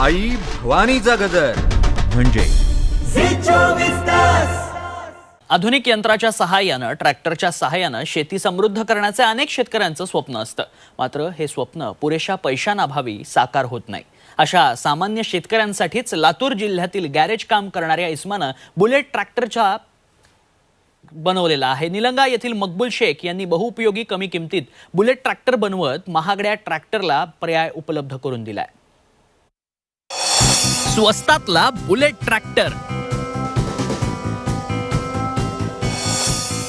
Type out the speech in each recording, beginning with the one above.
आई भवानीचा गजर. म्हणजे? आधुनिक यंत्राच्या सहाय्यानं ट्रॅक्टरच्या सहाय्यानं शेती समृद्ध करण्याचे अनेक शेतकऱ्यांचं स्वप्न असतं. मात्र हे स्वप्न पुरेशा पैशांअभावी साकार होत नाही. अशा सामान्य शेतकऱ्यांसाठीच लातूर जिल्ह्यातील गॅरेज काम करणाऱ्या इस्मानं बुलेट ट्रॅक्टरच्या बनवलेला आहे. निलंगा येथील मकबूल शेख यांनी बहुउपयोगी कमी किमतीत बुलेट ट्रॅक्टर बनवत महागड्या ट्रॅक्टरला पर्याय उपलब्ध करून दिलाय. स्वस्तातला बुलेट ट्रॅक्टर.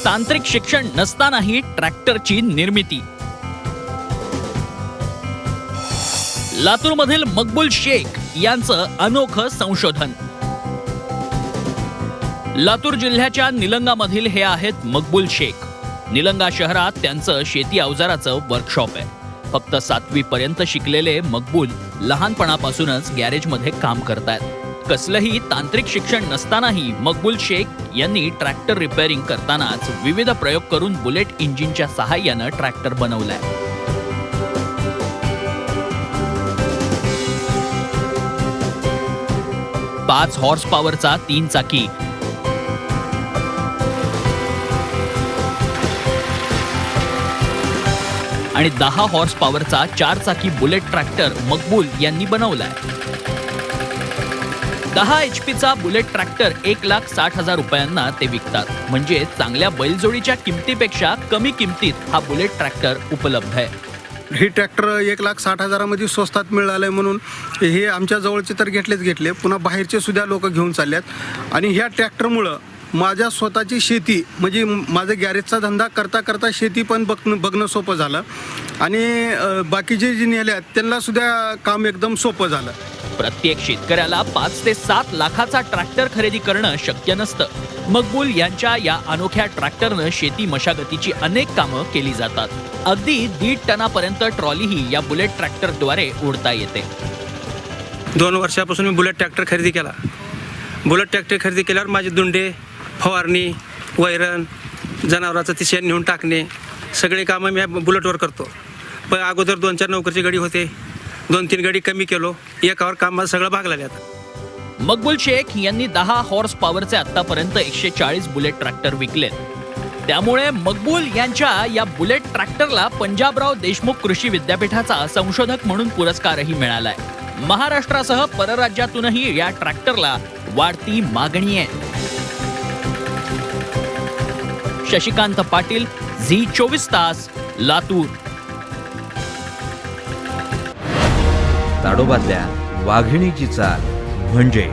तांत्रिक शिक्षण नसतानाही ट्रॅक्टरची निर्मिती. लातूरमधील मकबूल शेख यांचं अनोखं संशोधन. लातूर जिल्ह्याच्या निलंगामधील हे आहेत मकबूल शेख. निलंगा शहरात त्यांचं शेती अवजाराचं वर्कशॉप आहे. फक्त सातवी पर्यंत शिकलेले मकबूल लहानपणापासूनच गॅरेजमध्ये काम करतात कसलंही तांत्रिक शिक्षण नसतानाही मकबूल शेख यांनी ट्रॅक्टर रिपेअरिंग करतानाच विविध प्रयोग करून बुलेट इंजिनच्या सहाय्यानं ट्रॅक्टर बनवलाय. पाच हॉर्स पॉवरचा तीन चाकी आणि दहा हॉर्स पॉवरचा चार चाकी बुलेट ट्रॅक्टर मकबूल यांनी बनवलाय. दहा एच पीचा बुलेट ट्रॅक्टर एक लाख साठ हजार रुपयांना ते विकतात. म्हणजे चांगल्या बैलजोडीच्या किमतीपेक्षा कमी किमतीत हा बुलेट ट्रॅक्टर उपलब्ध आहे. हे ट्रॅक्टर एक लाख साठ हजारामध्ये स्वस्तात मिळालं आहे म्हणून हे आमच्या जवळचे तर घेतलेच घेतले. पुन्हा बाहेरचे सुद्धा लोक घेऊन चालल्यात. आणि ह्या ट्रॅक्टरमुळं माझ्या स्वतःची शेती म्हणजे माझं गॅरेजचा धंदा करता करता शेती पण बघणं बघणं सोपं झालं. आणि बाकीचे जे नेल्यात त्यांना सुद्धा काम एकदम सोपं झालं. प्रत्येक शेतकऱ्याला पाच ते सात लाखाचा ट्रॅक्टर खरेदी करणं शक्य नसतं. मकबूल यांच्या या अनोख्या ट्रॅक्टरनं शेती मशागतीची अनेक कामं केली जातात. अगदी दीड टनापर्यंत ट्रॉलीही या बुलेट ट्रॅक्टरद्वारे ओढता येते. दोन वर्षापासून मी बुलेट ट्रॅक्टर खरेदी केला. बुलेट ट्रॅक्टर खरेदी केल्यावर माझे दुंडे फवारणी वैरण जनावराचं ते शेण नेऊन टाकणे सगळे कामं मी बुलेटवर करतो. पण अगोदर दोन चार नोकरीची गाडी होते. दोन तीन गाडी कमी केलो. एकावर काम सगळं भाग आता मकबूल शेख यांनी दहा हॉर्स पॉवरचे आतापर्यंत एकशे चाळीस बुलेट ट्रॅक्टर विकले. त्यामुळे मकबूल यांच्या या बुलेट ट्रॅक्टरला पंजाबराव देशमुख कृषी विद्यापीठाचा संशोधक म्हणून पुरस्कारही मिळालाय. महाराष्ट्रासह परराज्यातूनही या ट्रॅक्टरला वाढती मागणी आहे. शशिकांत पाटील झी चोवीस तास लातूर. ताडोबातल्या वाघिणीची चाल म्हणजे